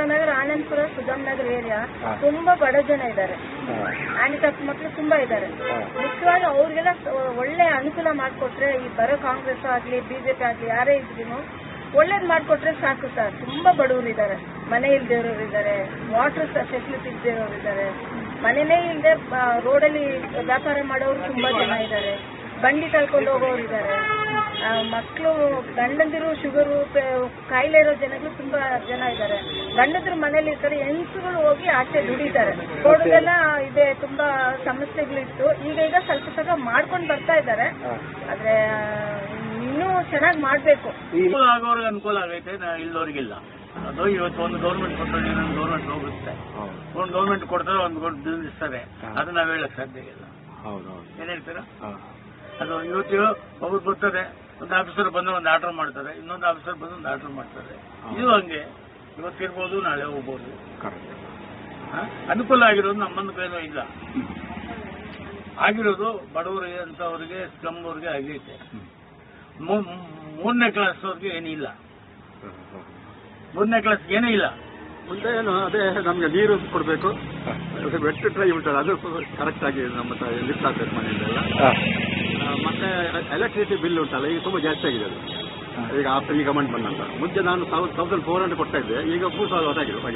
Bhimanagara Anandapura Sugam Nagar area ತುಂಬಾ ಬಡ ಜನ ಇದ್ದಾರೆ. ಹ್ಯಾಂಡಿಕ್ಯಾಪ್ ಮಕ್ಕಳು ತುಂಬಾ ಇದ್ದಾರೆ. ಮುಖ್ಯವಾಗಿ ಅವ್ರಿಗೆಲ್ಲ ಒಳ್ಳೆ ಅನುಕೂಲ ಮಾಡಿಕೊಟ್ರೆ ಈ ಬರೋ ಕಾಂಗ್ರೆಸ್ ಆಗ್ಲಿ ಬಿಜೆಪಿ ಆಗ್ಲಿ ಯಾರೇ ಇದ್ರು ಒಳ್ಳೇದ್ ಮಾಡಿಕೊಟ್ರೆ ಸಾಕು ಸರ್. ತುಂಬಾ ಬಡವರು ಇದ್ದಾರೆ. ಮನೆ ಇಲ್ದೇವ್ರವ್ರು ಇದ್ದಾರೆ. ವಾಟರ್ ಫೆಸಿಲಿಟಿ ಇಲ್ದೇ ಇದ್ದಾರೆ. ಮನೆನೇ ಇಲ್ಲದೆ ರೋಡಲ್ಲಿ ವ್ಯಾಪಾರ ಮಾಡೋರು ತುಂಬಾ ಜನ ಇದ್ದಾರೆ. ಬಂಡಿ ಕಳ್ಕೊಂಡು ಹೋಗೋರು ಇದ್ದಾರೆ ಮಕ್ಕಳು ಗಂಡಂದಿರು ಶುಗರು ಕಾಯಿಲೆ ಇರೋ ಜನಗಳು ತುಂಬಾ ಜನ ಇದ್ದಾರೆ ಗಂಡಂದಿರು ಮನೇಲಿ ಇರ್ತಾರೆ ಹೆಂಗಸುಗಳು ಹೋಗಿ ಆಚೆ ದುಡಿತಾರೆ. ರೋಡ್ಗೆಲ್ಲ ಇದೆ ತುಂಬಾ ಸಮಸ್ಯೆಗಳಿತ್ತು. ಈಗ ಈಗ ಸ್ವಲ್ಪ ಸ್ವಲ್ಪ ಮಾಡ್ಕೊಂಡು ಬರ್ತಾ ಇದ್ದಾರೆ. ಆದ್ರೆ ಇನ್ನೂ ಚೆನ್ನಾಗಿ ಮಾಡ್ಬೇಕು. ಆಗೋರ್ಗೆ ಅನುಕೂಲ ಆಗೋರಿಗೆ ಅನುಕೂಲ ಆಗೈತೆ ನಾ- ಅದು ಇವತ್ತು ಒಂದು ಗೌರ್ಮೆಂಟ್ ಕೊಟ್ಟರೆ ಇನ್ನೊಂದು ಗೌರ್ಮೆಂಟ್ ಹೋಗುತ್ತೆ. ಒಂದು ಗೌರ್ಮೆಂಟ್ ಕೊಡ್ತಾರೆ ಒಂದು ಅದನ್ನ ಅದು ನಾವು ಹೇಳಕ್ ಸಾಧ್ಯ ಇಲ್ಲ. ಹೌದು ಹೌದು. ಏನ್ ಹೇಳ್ತೀರಾ? ಹಾಂ. ಅದು ಇವತ್ತು ಒಬ್ರು ಬರ್ತಾರೆ ಒಂದು ಆಫೀಸರ್ ಬಂದು ಒಂದು ಆರ್ಡರ್ ಮಾಡ್ತಾರೆ ಇನ್ನೊಂದು ಆಫೀಸರ್ ಬಂದು ಒಂದು ಆರ್ಡರ್ ಮಾಡ್ತಾರೆ. ಇದು ಹಂಗೆ. ಇವತ್ತಿರ್ಬೋದು ನಾಳೆ ಹೋಗ್ಬೋದು? ಅನುಕೂಲ ಆಗಿರೋದು ನಮ್ಮನ್ನು ಬೇರೆ ಇಲ್ಲ. ಆಗಿರೋದು ಬಡವರಿಗೆ ಅಂತವ್ರಿಗೆ ಸ್ಲಮ್ ಅವ್ರಿಗೆ ಆಗೈತೆ. ಮೂರನೇ ಕ್ಲಾಸ್ ಅವ್ರಿಗೆ ಏನಿಲ್ಲ. ಮೂರನೇ ಕ್ಲಾಸ್ ಏನೇ ಇಲ್ಲ. ಮುಂದೆ ಏನು ಅದೇ ನಮಗೆ ನೀರು ಕೊಡಬೇಕು. ವೆಟ್ ಟ್ರೈ ಉಂಟಲ್ಲ ಅದು ಕರೆಕ್ಟ್ ಆಗಿ ನಮ್ಮ ಲಿಫ್ಟ್ ಆಗ್ಬೇಕು ಮತ್ತೆ ಎಲೆಕ್ಟ್ರಿಸಿಟಿ ಬಿಲ್ ಉಂಟಲ್ಲ ಈಗ ತುಂಬಾ ಜಾಸ್ತಿ ಆಗಿದೆ ಅದು. ಈಗ ಆಫ್ಟರ್ ಈ ಗಮೆಂಟ್ ಬಂದಂತ ಮುಂಚೆ ನಾನು ತೌಸಂಡ್ ಫೋರ್ ಹಂಡ್ರೆಡ್ ಕೊಡ್ತಾ ಇದ್ದೆ ಈಗ ಮೂರು ಸಾವಿರ ಆಗಿದೆ